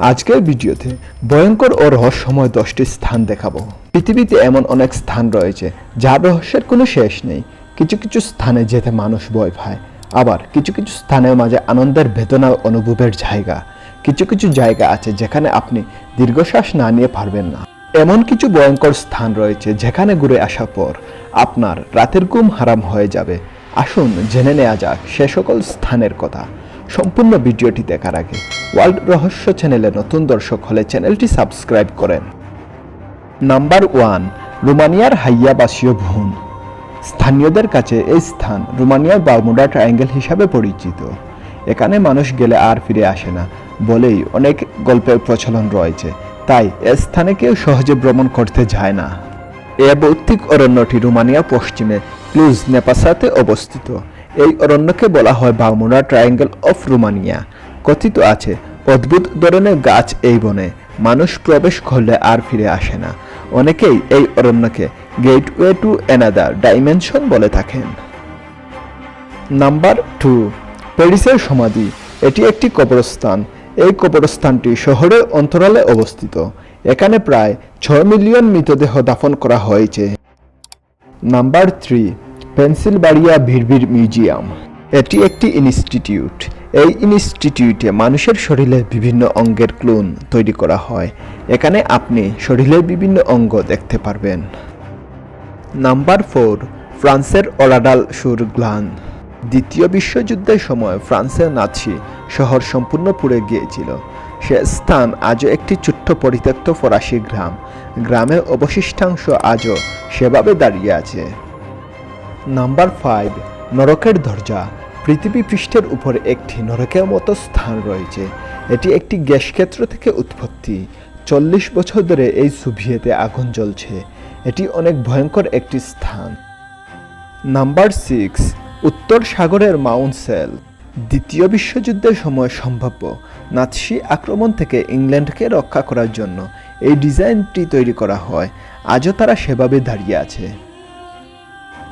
আজকের ভিডিওতে ভয়ঙ্কর ও রহস্যময় দশটি স্থান দেখাবো। পৃথিবীতে এমন অনেক স্থান রয়েছে যার রহস্যের কোনো শেষ নেই। কিছু কিছু স্থানে যেতে মানুষ ভয় পায়, আবার কিছু কিছু স্থানের মাঝে আনন্দের বেদনা অনুভবের জায়গা। কিছু কিছু জায়গা আছে যেখানে আপনি দীর্ঘশ্বাস না নিয়ে পারবেন না। এমন কিছু ভয়ঙ্কর স্থান রয়েছে যেখানে ঘুরে আসার পর আপনার রাতের ঘুম হারাম হয়ে যাবে। আসুন জেনে নেওয়া যাক সে সকল স্থানের কথা। সম্পূর্ণ ভিডিওটি দেখার আগে ওয়ার্ল্ড রহস্য চ্যানেলে নতুন দর্শক হলে চ্যানেলটি সাবস্ক্রাইব করেন। নাম্বার ওয়ান, রোমানিয়ার হাইয়াবাসীয় ভুন। স্থানীয়দের কাছে এই স্থান রোমানিয়ার বারমুডা ট্রায়াঙ্গেল হিসাবে পরিচিত। এখানে মানুষ গেলে আর ফিরে আসে না বলেই অনেক গল্পের প্রচলন রয়েছে। তাই এ স্থানে কেউ সহজে ভ্রমণ করতে যায় না। এ ভৌতিক অরণ্যটি রোমানিয়া পশ্চিমে ক্লুজ নেপাসাতে অবস্থিত। এই অরণ্যকে বলা হয় বারমুডা ট্রায়াঙ্গেল অফ রোমানিয়া। কথিত আছে, অদ্ভুত ধরনের গাছ এই বনে, মানুষ প্রবেশ করলে আর ফিরে আসে না। অনেকেই এই অরণ্যকে গেটওয়ে টু অ্যানাদার ডাইমেনশন বলে থাকেন। নাম্বার টু, প্যারিসের সমাধি। এটি একটি কবরস্থান। এই কবরস্থানটি শহরের অন্তরালে অবস্থিত। এখানে প্রায় ছয় মিলিয়ন মৃতদেহ দাফন করা হয়েছে। নাম্বার থ্রি পেন্সিলবাড়িয়া ভিড়ভিড় মিউজিয়াম। এটি একটি ইনস্টিটিউট। এই ইনস্টিটিউটে মানুষের শরীরের বিভিন্ন অঙ্গের ক্লোন তৈরি করা হয়। এখানে আপনি শরীরের বিভিন্ন অঙ্গ দেখতে পারবেন। নাম্বার ফোর, ফ্রান্সের অলাডাল সুর গ্লান দ্বিতীয় বিশ্বযুদ্ধের সময় ফ্রান্সের নাৎসি শহর সম্পূর্ণ পুড়ে গিয়েছিল। সে স্থান আজও একটি ছোট্ট পরিত্যক্ত ফরাসি গ্রাম। গ্রামের অবশিষ্টাংশ আজও সেভাবে দাঁড়িয়ে আছে। নাম্বার ফাইভ নরকের দরজা। পৃথিবী পৃষ্ঠের উপরে একটি নরকের মতো স্থান রয়েছে। এটি একটি গ্যাস ক্ষেত্র থেকে উৎপত্তি। চল্লিশ বছর ধরে এই সুভিয়েতে আগুন জ্বলছে। এটি অনেক ভয়ঙ্কর একটি স্থান। নাম্বার সিক্স উত্তর সাগরের মাউন্ট সেল। দ্বিতীয় বিশ্বযুদ্ধের সময় সম্ভাব্য নাৎসি আক্রমণ থেকে ইংল্যান্ডকে রক্ষা করার জন্য এই ডিজাইনটি তৈরি করা হয়। আজও তারা সেভাবে দাঁড়িয়ে আছে।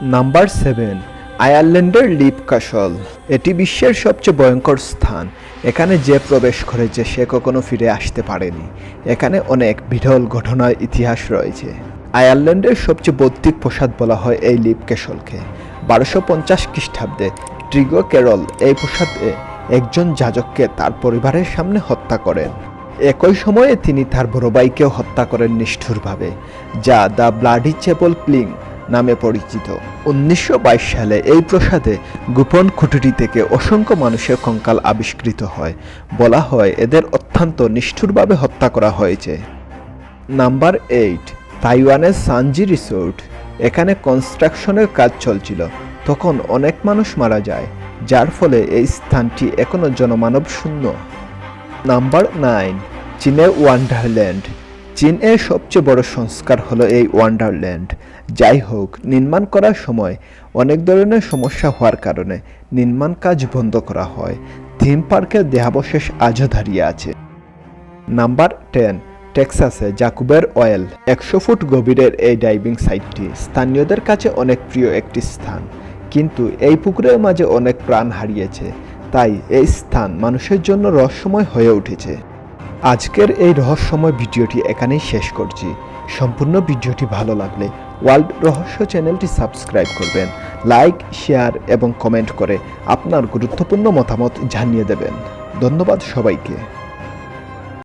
নাম্বার সেভেন, আয়ারল্যান্ডের লিপ কাসল এটি বিশ্বের সবচেয়ে ভয়ঙ্কর স্থান। এখানে যে প্রবেশ করেছে সে কখনো ফিরে আসতে পারেনি। এখানে অনেক বিরল ঘটনার ইতিহাস রয়েছে। আয়ারল্যান্ডের সবচেয়ে বৌদ্ধিক প্রসাদ বলা হয় এই লিপ ক্যাসলকে বারোশো পঞ্চাশ খ্রিস্টাব্দে ট্রিগো কেরল এই প্রসাদে একজন যাজককে তার পরিবারের সামনে হত্যা করেন। একই সময়ে তিনি তার বড় ভাইকেও হত্যা করেন নিষ্ঠুরভাবে, যা দ্য ব্লাডি চেপল প্লিং নামে পরিচিত। উনিশশো বাইশ সালে এই প্রসাদে গোপন খুঁটিটি থেকে অসংখ্য মানুষের কঙ্কাল আবিষ্কৃত হয়। বলা হয় এদের অত্যন্ত নিষ্ঠুরভাবে হত্যা করা হয়েছে। নাম্বার এইট, তাইওয়ানের সানজি রিসোর্ট। এখানে কনস্ট্রাকশনের কাজ চলছিল। তখন অনেক মানুষ মারা যায়, যার ফলে এই স্থানটি এখনও জনমানব শূন্য নাম্বার নাইন, চীনের ওয়ান্ডারল্যান্ড। চীনের সবচেয়ে বড় সংস্কার হলো এই ওয়ান্ডারল্যান্ড। যাই হোক, নির্মাণ করার সময় অনেক ধরনের সমস্যা হওয়ার কারণে নির্মাণ কাজ বন্ধ করা হয়। থিম পার্কের দেহাবশেষ আজও দাঁড়িয়ে আছে। নাম্বার টেন, টেক্সাসে জাকুবের অয়েল। একশো ফুট গভীরের এই ডাইভিং সাইটটি স্থানীয়দের কাছে অনেক প্রিয় একটি স্থান। কিন্তু এই পুকুরের মাঝে অনেক প্রাণ হারিয়েছে। তাই এই স্থান মানুষের জন্য রহস্যময় হয়ে উঠেছে। আজকের এই রহস্যময় ভিডিওটি এখানেই শেষ করছি। সম্পূর্ণ ভিডিওটি ভালো লাগলে ওয়ার্ল্ড রহস্য চ্যানেলটি সাবস্ক্রাইব করবেন, লাইক, শেয়ার এবং কমেন্ট করে আপনার গুরুত্বপূর্ণ মতামত জানিয়ে দেবেন। ধন্যবাদ সবাইকে।